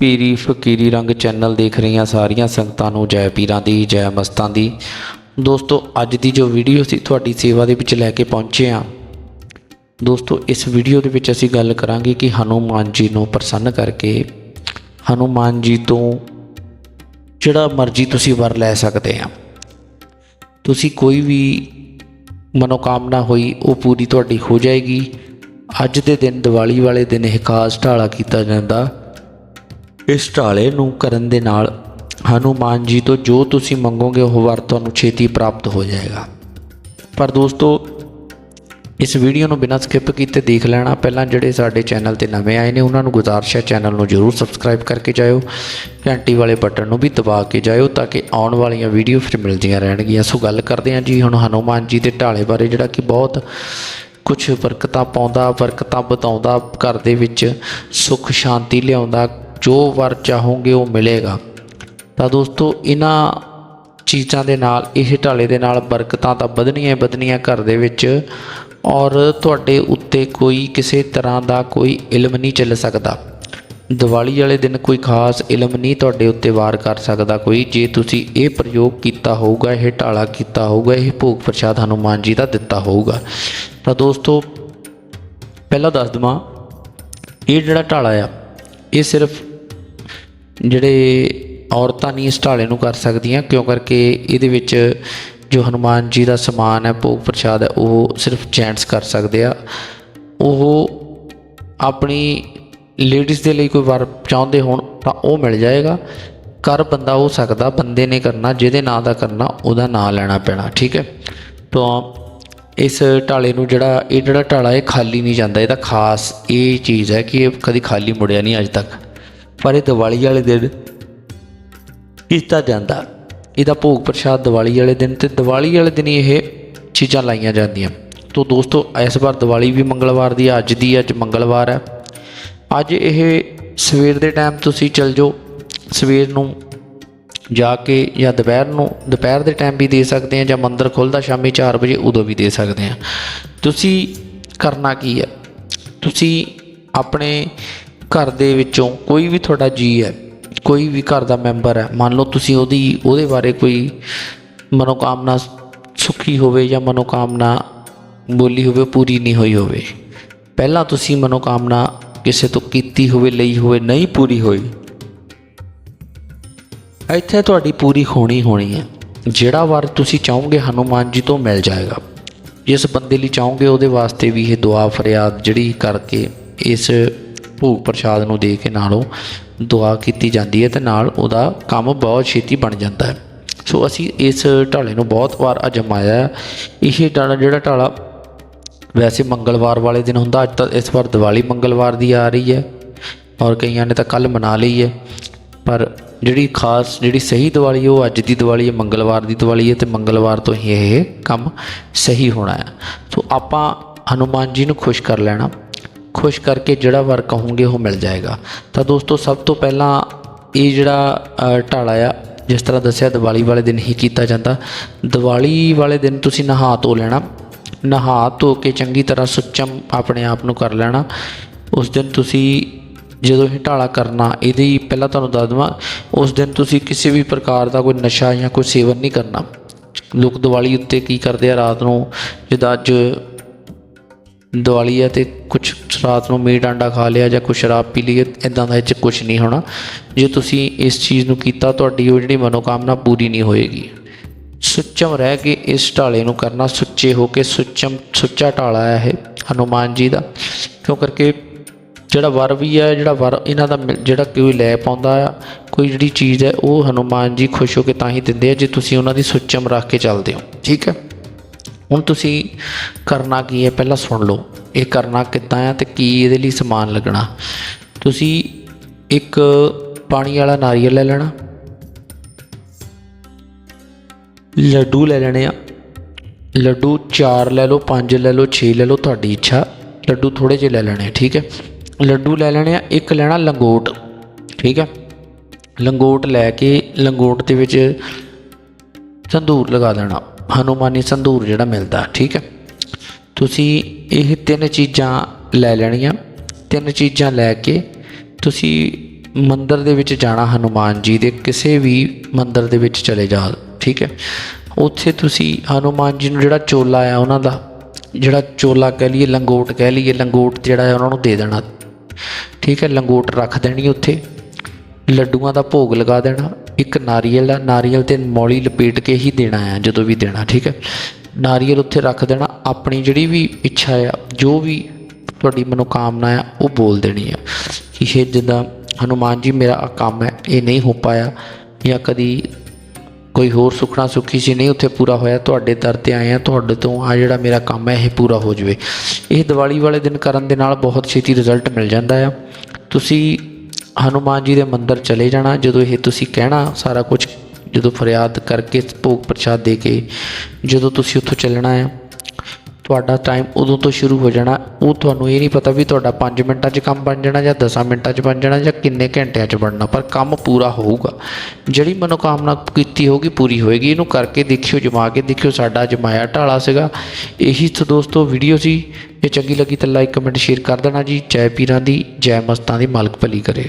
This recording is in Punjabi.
ਪੀਰੀ ਫਕੀਰੀ ਰੰਗ ਚੈਨਲ ਦੇਖ ਰਹੀਆਂ ਸਾਰੀਆਂ ਸੰਗਤਾਂ ਨੂੰ ਜੈ ਪੀਰਾਂ ਦੀ, ਜੈ ਮਸਤਾਂ ਦੀ। ਦੋਸਤੋ, ਅੱਜ ਦੀ ਜੋ ਵੀਡੀਓ ਸੀ ਤੁਹਾਡੀ ਸੇਵਾ ਦੇ ਵਿੱਚ ਲੈ ਕੇ ਪਹੁੰਚੇ ਹਾਂ, ਦੋਸਤੋ, ਇਸ ਵੀਡੀਓ ਦੇ ਵਿੱਚ ਅਸੀਂ ਗੱਲ ਕਰਾਂਗੇ ਕਿ ਹਨੂਮਾਨ ਜੀ ਨੂੰ ਪ੍ਰਸੰਨ ਕਰਕੇ ਹਨੂਮਾਨ ਜੀ ਤੋਂ ਜਿਹੜਾ ਮਰਜ਼ੀ ਤੁਸੀਂ ਵਰ ਲੈ ਸਕਦੇ ਆ ਤੁਸੀਂ ਕੋਈ ਵੀ ਮਨੋਕਾਮਨਾ ਹੋਈ, ਉਹ ਪੂਰੀ ਤੁਹਾਡੀ ਹੋ ਜਾਏਗੀ। ਅੱਜ ਦੇ ਦਿਨ ਦੀਵਾਲੀ ਵਾਲੇ ਦਿਨ ਇਹ ਖਾਸ ਢਾਲਾ ਕੀਤਾ ਜਾਂਦਾ। ਇਸ ਢਾਲੇ ਨੂੰ ਕਰਨ ਦੇ ਨਾਲ ਹਨੂਮਾਨ ਜੀ ਤੋਂ ਜੋ ਤੁਸੀਂ ਮੰਗੋਗੇ ਉਹ ਵਰ ਤੁਹਾਨੂੰ ਛੇਤੀ ਪ੍ਰਾਪਤ ਹੋ ਜਾਏਗਾ। ਪਰ ਦੋਸਤੋ, ਇਸ ਵੀਡੀਓ ਨੂੰ ਬਿਨਾਂ ਸਕਿਪ ਕੀਤੇ ਦੇਖ ਲੈਣਾ। ਪਹਿਲਾਂ ਜਿਹੜੇ ਸਾਡੇ ਚੈਨਲ ਤੇ ਨਵੇਂ ਆਏ ਨੇ, ਉਹਨਾਂ ਨੂੰ ਗੁਜ਼ਾਰਿਸ਼ ਹੈ ਚੈਨਲ ਨੂੰ ਜਰੂਰ ਸਬਸਕ੍ਰਾਈਬ ਕਰਕੇ ਜਾਇਓ। ਘੰਟੀ ਵਾਲੇ ਬਟਨ ਨੂੰ ਵੀ ਦਬਾ ਕੇ ਜਾਇਓ ਤਾਂ ਕਿ ਆਉਣ ਵਾਲੀਆਂ ਵੀਡੀਓ ਫਿਰ ਮਿਲਦੀਆਂ ਰਹਿਣਗੀਆਂ। ਸੋ ਗੱਲ ਕਰਦੇ ਹਾਂ ਜੀ ਹੁਣ ਹਨੂਮਾਨ ਜੀ ਦੇ ਢਾਲੇ ਬਾਰੇ, ਜਿਹੜਾ ਕਿ ਬਹੁਤ ਕੁਝ ਬਰਕਤਾਂ ਪਾਉਂਦਾ, ਬਰਕਤਾਂ ਬਤਾਉਂਦਾ ਘਰ ਦੇ ਵਿੱਚ ਸੁੱਖ, ਸ਼ਾਂਤੀ ਲਿਆਉਂਦਾ, ਜੋ ਵਰ ਚਾਹੋਗੇ ਉਹ ਮਿਲੇਗਾ। ਤਾਂ ਦੋਸਤੋ ਇਹਨਾਂ ਚੀਜ਼ਾਂ ਦੇ ਨਾਲ, ਇਹ ਢਾਲੇ ਦੇ ਨਾਲ ਬਰਕਤਾਂ ਤਾਂ ਵਧਣੀਆਂ ਹੀ ਵਧਣੀਆਂ ਘਰ ਦੇ ਵਿੱਚ, ਔਰ ਤੁਹਾਡੇ ਉੱਤੇ ਕੋਈ ਕਿਸੇ ਤਰ੍ਹਾਂ ਦਾ ਕੋਈ ਇਲਮ ਨਹੀਂ ਚੱਲ ਸਕਦਾ। ਦੀਵਾਲੀ ਵਾਲੇ ਦਿਨ ਕੋਈ ਖਾਸ ਇਲਮ ਨਹੀਂ ਤੁਹਾਡੇ ਉੱਤੇ ਵਾਰ ਕਰ ਸਕਦਾ ਕੋਈ। ਜੇ ਤੁਸੀਂ ਇਹ ਪ੍ਰਯੋਗ ਕੀਤਾ ਹੋਊਗਾ, ਇਹ ਢਾਲਾ ਕੀਤਾ ਹੋਊਗਾ, ਇਹ ਭੋਗ ਪ੍ਰਸ਼ਾਦ ਹਨੂਮਾਨ ਜੀ ਦਾ ਦਿੱਤਾ ਹੋਊਗਾ। ਤਾਂ ਦੋਸਤੋ, ਪਹਿਲਾਂ ਦੱਸ ਦਵਾਂ, ਇਹ ਜਿਹੜਾ ਢਾਲਾ ਆ, ਇਹ ਸਿਰਫ ਜਿਹੜੇ ਔਰਤਾਂ ਨਹੀਂ ਇਸ ਢਾਲੇ ਨੂੰ ਕਰ ਸਕਦੀਆਂ, ਕਿਉਂ ਕਰਕੇ ਇਹਦੇ ਵਿੱਚ ਜੋ ਹਨੂਮਾਨ ਜੀ ਦਾ ਸਮਾਨ ਹੈ, ਭੋਗ ਪ੍ਰਸ਼ਾਦ ਹੈ, ਉਹ ਸਿਰਫ ਜੈਂਟਸ ਕਰ ਸਕਦੇ ਆ। ਉਹ ਆਪਣੀ ਲੇਡੀਜ਼ ਦੇ ਲਈ ਕੋਈ ਵਰ ਚਾਹੁੰਦੇ ਹੋਣ ਤਾਂ ਉਹ ਮਿਲ ਜਾਏਗਾ। ਕਰ ਬੰਦਾ ਹੋ ਸਕਦਾ ਬੰਦੇ ਨੇ ਕਰਨਾ ਜਿਹਦੇ ਨਾਂ ਦਾ ਕਰਨਾ ਉਹਦਾ ਨਾਂ ਲੈਣਾ ਪੈਣਾ ਠੀਕ ਹੈ। ਤਾਂ ਇਸ ਢਾਲੇ ਨੂੰ ਜਿਹੜਾ ਇਹ ਜਿਹੜਾ ਢਾਲਾ ਇਹ ਖਾਲੀ ਨਹੀਂ ਜਾਂਦਾ ਇਹਦਾ ਖਾਸ ਇਹ ਚੀਜ਼ ਹੈ ਕਿ ਇਹ ਕਦੀ ਖਾਲੀ ਮੁੜਿਆ ਨਹੀਂ ਅੱਜ ਤੱਕ। ਪਰ ਇਹ ਦੀਵਾਲੀ ਵਾਲੇ ਦਿਨ ਕੀਤਾ ਜਾਂਦਾ। ਇਹਦਾ ਭੋਗ ਪ੍ਰਸ਼ਾਦ ਦੀਵਾਲੀ ਵਾਲੇ ਦਿਨ ਤੇ ਦੀਵਾਲੀ ਵਾਲੇ ਦਿਨ ਹੀ ਇਹ ਚੀਜ਼ਾਂ ਲਾਈਆਂ ਜਾਂਦੀਆਂ। ਤੋਂ ਦੋਸਤੋ ਇਸ ਵਾਰ ਦੀਵਾਲੀ ਵੀ ਮੰਗਲਵਾਰ ਦੀ ਹੈ, ਅੱਜ ਦੀ ਅੱਜ ਮੰਗਲਵਾਰ ਹੈ। ਅੱਜ ਇਹ ਸਵੇਰ ਦੇ ਟਾਈਮ ਤੁਸੀਂ ਚੱਲ ਜਾਓ। ਸਵੇਰ ਨੂੰ ਜਾ ਕੇ ਜਾਂ ਦੁਪਹਿਰ ਨੂੰ, ਦੁਪਹਿਰ ਦੇ ਟਾਈਮ ਵੀ ਦੇ ਸਕਦੇ ਆ ਜਾਂ ਮੰਦਰ ਖੁੱਲਦਾ ਸ਼ਾਮੀ 4 ਵਜੇ, ਉਦੋਂ ਵੀ ਦੇ ਸਕਦੇ ਆ ਤੁਸੀਂ ਕਰਨਾ ਕੀ ਹੈ? ਤੁਸੀਂ ਆਪਣੇ ਘਰ ਦੇ ਵਿੱਚੋਂ ਕੋਈ ਵੀ ਤੁਹਾਡਾ ਜੀ ਹੈ, ਕੋਈ ਵੀ ਘਰ ਦਾ ਮੈਂਬਰ ਹੈ, ਮੰਨ ਲਓ ਤੁਸੀਂ ਉਹਦੀ, ਉਹਦੇ ਬਾਰੇ ਕੋਈ ਮਨੋਕਾਮਨਾ ਸੁਖੀ ਹੋਵੇ ਜਾਂ ਮਨੋਕਾਮਨਾ ਬੋਲੀ ਹੋਵੇ ਪੂਰੀ ਨਹੀਂ ਹੋਈ ਹੋਵੇ। ਪਹਿਲਾਂ ਤੁਸੀਂ ਮਨੋਕਾਮਨਾ ਕਿਸੇ ਤੋਂ ਕੀਤੀ ਹੋਵੇ, ਲਈ ਹੋਵੇ, ਨਹੀਂ ਪੂਰੀ ਹੋਈ, ਇੱਥੇ ਤੁਹਾਡੀ ਪੂਰੀ ਹੋਣੀ ਹੋਣੀ ਹੈ। ਜਿਹੜਾ ਵਰ ਤੁਸੀਂ ਚਾਹੋਗੇ ਹਨੂਮਾਨ ਜੀ ਤੋਂ ਮਿਲ ਜਾਏਗਾ। ਜਿਸ ਬੰਦੇ ਲਈ ਚਾਹੋਗੇ ਉਹਦੇ ਵਾਸਤੇ ਵੀ ਇਹ ਦੁਆ, ਫਰਿਆਦ ਜਿਹੜੀ ਕਰਕੇ ਇਸ ਭੋਗ ਪ੍ਰਸ਼ਾਦ ਨੂੰ ਦੇ ਕੇ ਨਾਲੋਂ ਦੁਆ ਕੀਤੀ ਜਾਂਦੀ ਹੈ ਤੇ ਨਾਲ ਉਹਦਾ ਕੰਮ ਬਹੁਤ ਛੇਤੀ ਬਣ ਜਾਂਦਾ ਹੈ। ਸੋ ਅਸੀਂ ਇਸ ਢਾਲੇ ਨੂੰ ਬਹੁਤ ਵਾਰ ਅਜਮਾਇਆ ਇਹ ਢਾਲਾ ਜਿਹੜਾ ਢਾਲਾ ਵੈਸੇ ਮੰਗਲਵਾਰ ਵਾਲੇ ਦਿਨ ਹੁੰਦਾ, ਅੱਜ ਤਾਂ ਇਸ ਵਾਰ ਦੀਵਾਲੀ ਮੰਗਲਵਾਰ ਦੀ ਆ ਰਹੀ ਹੈ ਔਰ ਕਈਆਂ ਨੇ ਤਾਂ ਕੱਲ ਮਨਾ ਲਈ ਹੈ। ਪਰ ਜਿਹੜੀ ਖਾਸ, ਜਿਹੜੀ ਸਹੀ ਦੀਵਾਲੀ, ਉਹ ਅੱਜ ਦੀ ਦੀਵਾਲੀ ਹੈ, ਮੰਗਲਵਾਰ ਦੀ ਦੀਵਾਲੀ ਹੈ ਤੇ ਮੰਗਲਵਾਰ ਤੋਂ ਹੀ ਇਹ ਕੰਮ ਸਹੀ ਹੋਣਾ ਹੈ। ਸੋ ਆਪਾਂ ਹਨੂਮਾਨ ਜੀ ਨੂੰ ਖੁਸ਼ ਕਰ ਲੈਣਾ। ਖੁਸ਼ ਕਰਕੇ ਜਿਹੜਾ ਵਰ ਕਹੋਗੇ ਉਹ ਮਿਲ ਜਾਏਗਾ। ਤਾਂ ਦੋਸਤੋ, ਸਭ ਤੋਂ ਪਹਿਲਾਂ ਇਹ ਜਿਹੜਾ ਢਾਲਾ ਆ, ਜਿਸ ਤਰ੍ਹਾਂ ਦੱਸਿਆ ਦੀਵਾਲੀ ਵਾਲੇ ਦਿਨ ਹੀ ਕੀਤਾ ਜਾਂਦਾ। ਦੀਵਾਲੀ ਵਾਲੇ ਦਿਨ ਤੁਸੀਂ ਨਹਾ ਧੋ ਲੈਣਾ। ਨਹਾ ਧੋ ਕੇ ਚੰਗੀ ਤਰ੍ਹਾਂ ਸੁੱਚਮ ਆਪਣੇ ਆਪ ਨੂੰ ਕਰ ਲੈਣਾ। ਉਸ ਦਿਨ ਤੁਸੀਂ ਜਦੋਂ ਇਹ ਢਾਲਾ ਕਰਨਾ, ਇਹਦੀ ਪਹਿਲਾਂ ਤੁਹਾਨੂੰ ਦੱਸ ਦਵਾਂ, ਉਸ ਦਿਨ ਤੁਸੀਂ ਕਿਸੇ ਵੀ ਪ੍ਰਕਾਰ ਦਾ ਕੋਈ ਨਸ਼ਾ ਜਾਂ ਕੋਈ ਸੇਵਨ ਨਹੀਂ ਕਰਨਾ। ਲੋਕ ਦੀਵਾਲੀ ਉੱਤੇ ਕੀ ਕਰਦੇ ਆ ਰਾਤ ਨੂੰ? ਜਿੱਦਾਂ ਅੱਜ ਦੀਵਾਲੀ ਹੈ ਤੇ ਕੁਝ ਰਾਤ ਨੂੰ ਮੀਟ ਆਂਡਾ ਖਾ ਲਿਆ ਜਾਂ ਕੁਝ ਸ਼ਰਾਬ ਪੀ ਲਈ ਇਦਾਂ ਦਾ ਇਹ 'ਚ ਕੁਝ ਨਹੀਂ ਹੋਣਾ। ਜੇ ਤੁਸੀਂ ਇਸ ਚੀਜ਼ ਨੂੰ ਕੀਤਾ, ਤੁਹਾਡੀ ਉਹ ਜਿਹੜੀ ਮਨੋਕਾਮਨਾ ਪੂਰੀ ਨਹੀਂ ਹੋਏਗੀ। ਸੁੱਚਮ ਰਹਿ ਕੇ ਇਸ ਢਾਲੇ ਨੂੰ ਕਰਨਾ ਸੁੱਚੇ ਹੋ ਕੇ ਸੁੱਚਮ, ਸੁੱਚਾ ਢਾਲਾ ਹੈ ਇਹ ਹਨੂਮਾਨ ਜੀ ਦਾ। ਕਿਉਂ ਕਰਕੇ ਜਿਹੜਾ ਵਰ ਵੀ ਹੈ, ਜਿਹੜਾ ਵਰ ਇਹਨਾਂ ਦਾ ਮਿਲ- ਜਿਹੜਾ ਕੋਈ ਲੈ ਪਾਉਂਦਾ ਆ, ਕੋਈ ਜਿਹੜੀ ਚੀਜ਼ ਹੈ, ਉਹ ਹਨੂਮਾਨ ਜੀ ਖੁਸ਼ ਹੋ ਕੇ ਤਾਂ ਹੀ ਦਿੰਦੇ ਆ, ਜੇ ਤੁਸੀਂ ਉਹਨਾਂ ਦੀ ਸੁੱਚਮ ਰੱਖ ਕੇ ਚੱਲਦੇ ਹੋ। ਠੀਕ ਹੈ? ਹੁਣ ਤੁਸੀਂ ਕਰਨਾ ਕੀ ਹੈ? ਪਹਿਲਾਂ ਸੁਣ ਲਓ, ਇਹ ਕਰਨਾ ਕਿੱਦਾਂ ਆ ਤੇ ਕੀ ਇਹਦੇ ਲਈ ਸਮਾਨ ਲੱਗਣਾ। ਤੁਸੀਂ ਇੱਕ ਪਾਣੀ ਵਾਲਾ ਨਾਰੀਅਲ ਲੈ ਲੈਣਾ ਲੱਡੂ ਲੈ ਲੈਣੇ ਆ। ਲੱਡੂ 4 ਲੈ ਲਓ 5 ਲੈ ਲਓ 6 ਲੈ ਲਓ ਤੁਹਾਡੀ ਇੱਛਾ। ਲੱਡੂ ਥੋੜੇ ਜਿਹੇ ਲੈ ਲੈਣੇ ਆ, ਠੀਕ ਹੈ। ਲੱਡੂ ਲੈ ਲੈਣੇ ਆ ਇੱਕ ਲੈਣਾ ਲੰਗੋਟ ਠੀਕ ਹੈ। ਲੰਗੋਟ ਲੈ ਕੇ ਲੰਗੋਟ ਦੇ ਵਿੱਚ ਸੰਧੂਰ ਲਗਾ ਦੇਣਾ ਹਨੂਮਾਨੀ ਸੰਧੂਰ ਜਿਹੜਾ ਮਿਲਦਾ ਠੀਕ ਹੈ। ਤੁਸੀਂ ਇਹ ਤਿੰਨ ਚੀਜ਼ਾਂ ਲੈ ਲੈਣੀਆਂ। ਤਿੰਨ ਚੀਜ਼ਾਂ ਲੈ ਕੇ ਤੁਸੀਂ ਮੰਦਰ ਦੇ ਵਿੱਚ ਜਾਣਾ ਹਨੂਮਾਨ ਜੀ ਦੇ ਕਿਸੇ ਵੀ ਮੰਦਰ ਦੇ ਵਿੱਚ ਚਲੇ ਜਾ ਠੀਕ ਹੈ? ਉੱਥੇ ਤੁਸੀਂ ਹਨੂਮਾਨ ਜੀ ਨੂੰ ਜਿਹੜਾ ਚੋਲਾ ਆ, ਉਹਨਾਂ ਦਾ, ਜਿਹੜਾ ਚੋਲਾ ਕਹਿ ਲਈਏ, ਲੰਗੋਟ ਕਹਿ ਲਈਏ, ਲੰਗੋਟ ਜਿਹੜਾ ਹੈ ਉਹਨਾਂ ਨੂੰ ਦੇ ਦੇਣਾ। ਠੀਕ ਹੈ? ਲੰਗੋਟ ਰੱਖ ਦੇਣੀ ਉੱਥੇ। ਲੱਡੂਆਂ ਦਾ ਭੋਗ ਲਗਾ ਦੇਣਾ। ਇੱਕ ਨਾਰੀਅਲ ਆ ਨਾਰੀਅਲ ਤੇ ਮੌਲੀ ਲਪੇਟ ਕੇ ਹੀ ਦੇਣਾ ਆ, ਜਦੋਂ ਵੀ ਦੇਣਾ, ਠੀਕ ਹੈ? ਨਾਰੀਅਲ ਉੱਥੇ ਰੱਖ ਦੇਣਾ। ਆਪਣੀ ਜਿਹੜੀ ਵੀ ਇੱਛਾ ਆ, ਜੋ ਵੀ ਤੁਹਾਡੀ ਮਨੋਕਾਮਨਾ ਆ, ਉਹ ਬੋਲ ਦੇਣੀ ਆ। ਇਹ ਜਿੱਦਾਂ ਹਨੂਮਾਨ ਜੀ, ਮੇਰਾ ਆਹ ਕੰਮ ਹੈ, ਇਹ ਨਹੀਂ ਹੋ ਪਾਇਆ ਜਾਂ ਕਦੀ ਕੋਈ ਹੋਰ ਸੁਖਣਾ ਸੁੱਖੀ ਸੀ ਨਹੀਂ ਉੱਥੇ ਪੂਰਾ ਹੋਇਆ, ਤੁਹਾਡੇ ਦਰ ਤੇ ਆਏ ਆ, ਤੁਹਾਡੇ ਤੋਂ ਆ ਜਿਹੜਾ ਮੇਰਾ ਕੰਮ ਹੈ, ਇਹ ਪੂਰਾ ਹੋ ਜਾਵੇ। ਇਹ ਦੀਵਾਲੀ ਵਾਲੇ ਦਿਨ ਕਰਨ ਦੇ ਨਾਲ ਬਹੁਤ ਛੇਤੀ ਰਿਜ਼ਲਟ ਮਿਲ ਜਾਂਦਾ ਆ। ਤੁਸੀਂ ਹਨੂਮਾਨ ਜੀ ਦੇ ਮੰਦਿਰ ਚਲੇ ਜਾਣਾ, ਜਦੋਂ ਇਹ ਤੁਸੀਂ ਕਹਿਣਾ ਸਾਰਾ ਕੁਝ ਜਦੋਂ ਫਰਿਆਦ ਕਰਕੇ ਭੋਗ ਪ੍ਰਸ਼ਾਦ ਦੇ ਕੇ, ਜਦੋਂ ਤੁਸੀਂ ਉੱਥੋਂ ਚੱਲਣਾ ਆ। ਤੁਹਾਡਾ ਟਾਈਮ ਉਦੋਂ ਤੋਂ ਸ਼ੁਰੂ ਹੋ ਜਾਣਾ। ਉਹ ਤੁਹਾਨੂੰ ਇਹ ਨਹੀਂ ਪਤਾ ਵੀ ਤੁਹਾਡਾ 5 ਮਿੰਟਾਂ 'ਚ ਕੰਮ ਬਣ ਜਾਣਾ ਜਾਂ 10 ਮਿੰਟਾਂ 'ਚ ਬਣ ਜਾਣਾ ਜਾਂ ਕਿੰਨੇ ਘੰਟਿਆਂ 'ਚ ਬਣਨਾ, ਪਰ ਕੰਮ ਪੂਰਾ ਹੋਊਗਾ। ਜਿਹੜੀ ਮਨੋਕਾਮਨਾ ਕੀਤੀ ਹੋਗੀ ਪੂਰੀ ਹੋਏਗੀ। ਇਹਨੂੰ ਕਰਕੇ ਦੇਖਿਓ, ਜਮਾ ਕੇ ਦੇਖਿਓ। ਸਾਡਾ ਜਮਾਇਆ ਢਾਲਾ ਸੀਗਾ। ਇਹੀ ਤਾਂ ਦੋਸਤੋ ਵੀਡੀਓ ਸੀ। ਜੇ ਚੰਗੀ ਲੱਗੀ ਤਾਂ ਲਾਈਕ ਕਮੈਂਟ ਸ਼ੇਅਰ ਕਰ ਦੇਣਾ ਜੀ। ਜੈ ਪੀਰਾਂ ਦੀ, ਜੈ ਮਸਤਾਂ ਦੀ ਮਾਲਕ ਭਲੀ ਕਰੇ।